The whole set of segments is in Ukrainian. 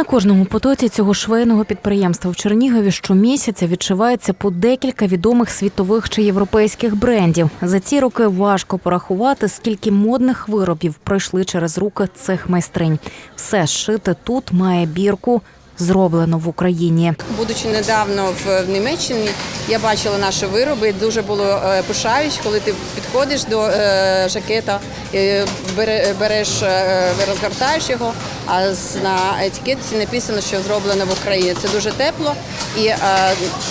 На кожному потоці цього швейного підприємства в Чернігові щомісяця відшивається по декілька відомих світових чи європейських брендів. За ці роки важко порахувати, скільки модних виробів пройшли через руки цих майстринь. Все зшите тут має бірку зроблено в Україні. Будучи недавно в, Німеччині, я бачила наші вироби. Дуже було е, пишаюсь, коли ти підходиш до е, жакета, е, бере- береш, розгортаєш його, а на етикетці написано, що зроблено в Україні. Це дуже тепло, і е,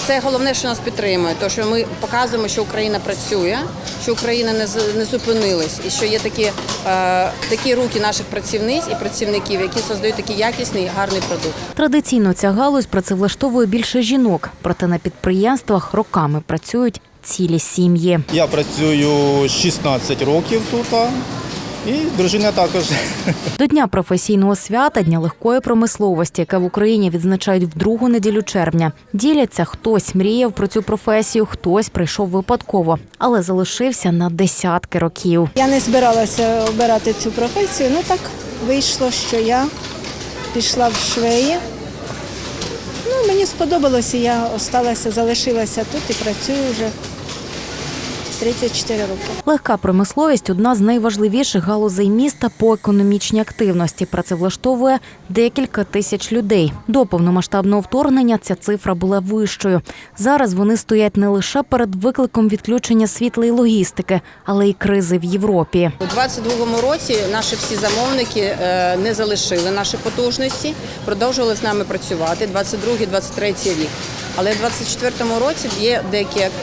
це головне, що нас підтримує. То що ми показуємо, що Україна працює, що Україна не зупинилась, і що є такі, е, такі руки наших працівниць і працівників, які создають такий якісний гарний продукт. Традиційно ця галузь працевлаштовує більше жінок, проте на підприємствах роками працюють цілі сім'ї. Я працюю 16 років тут, і дружина також. До Дня професійного свята Дня легкої промисловості, яке в Україні відзначають в другу неділю червня, діляться хтось мріяв про цю професію, хтось прийшов випадково, але залишився на десятки років. Я не збиралася обирати цю професію, ну так вийшло, що я пішла в швеї. Ну, мені сподобалося, я осталася, залишилася тут і працюю вже 34 роки. Легка промисловість одна з найважливіших галузей міста по економічній активності. Працевлаштовує декілька тисяч людей. До повномасштабного вторгнення ця цифра була вищою. Зараз вони стоять не лише перед викликом відключення світла і логістики, але й кризи в Європі. У 22-му році наші всі замовники е, не залишили наші потужності, продовжували з нами працювати 22-23 рік. Але в 24-му році є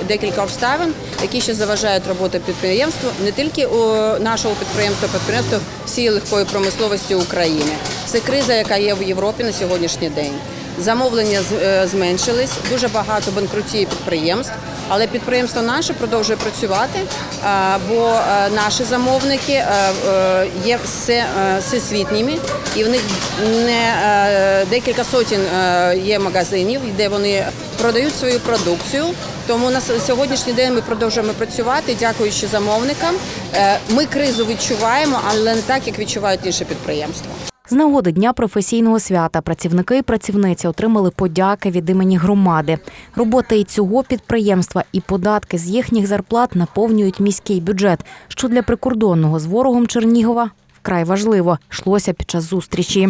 декілька обставин, які ще заважають роботи підприємства не тільки у нашого підприємства, підприємства всієї легкої промисловості України. Це криза, яка є в Європі на сьогоднішній день. Замовлення е, зменшились, дуже багато банкрутів підприємств, але підприємство наше продовжує працювати, е, бо е, наші замовники е, є все, всесвітніми, і в них не декілька сотень є магазинів, де вони продають свою продукцію. Тому на сьогоднішній день ми продовжуємо працювати, дякуючи замовникам. Ми кризу відчуваємо, але не так, як відчувають інші підприємства. З нагоди Дня професійного свята працівники і працівниці отримали подяки від імені громади. Робота і цього підприємства і податки з їхніх зарплат наповнюють міський бюджет, що для прикордонного з ворогом Чернігова вкрай важливо йшлося під час зустрічі.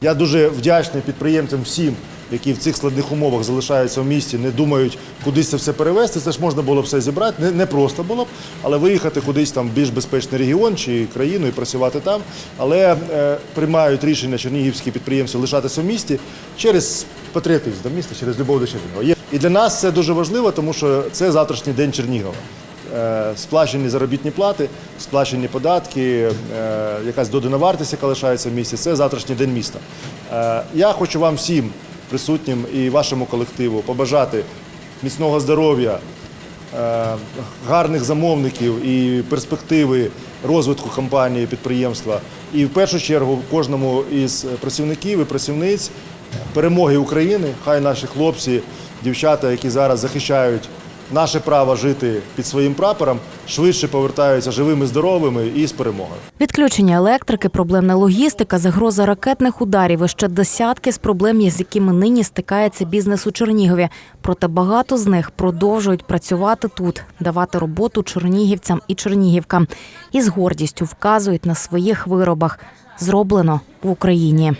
Я дуже вдячний підприємцям всім, які в цих складних умовах залишаються в місті, не думають кудись це все перевезти. Це ж можна було б все зібрати. Не, не просто було б, але виїхати кудись там в більш безпечний регіон чи країну і працювати там. Але е, приймають рішення чернігівські підприємці лишатися в місті через патріотизм до міста, через любов до Чернігова. І для нас це дуже важливо, тому що це завтрашній день Чернігова. Е, Сплачені заробітні плати, сплачені податки, е, якась додана вартість, яка лишається в місті. Це завтрашній день міста. Е, Я хочу вам всім присутнім і вашому колективу побажати міцного здоров'я, е, гарних замовників і перспективи розвитку компанії, підприємства. І в першу чергу кожному із працівників і працівниць перемоги України. Хай наші хлопці, дівчата, які зараз захищають наше право жити під своїм прапором, швидше повертаються живими, здоровими і з перемогою. Відключення електрики, проблемна логістика, загроза ракетних ударів і ще десятки з проблем, з якими нині стикається бізнес у Чернігові. Проте багато з них продовжують працювати тут, давати роботу чернігівцям і чернігівкам. І з гордістю вказують на своїх виробах. Зроблено в Україні.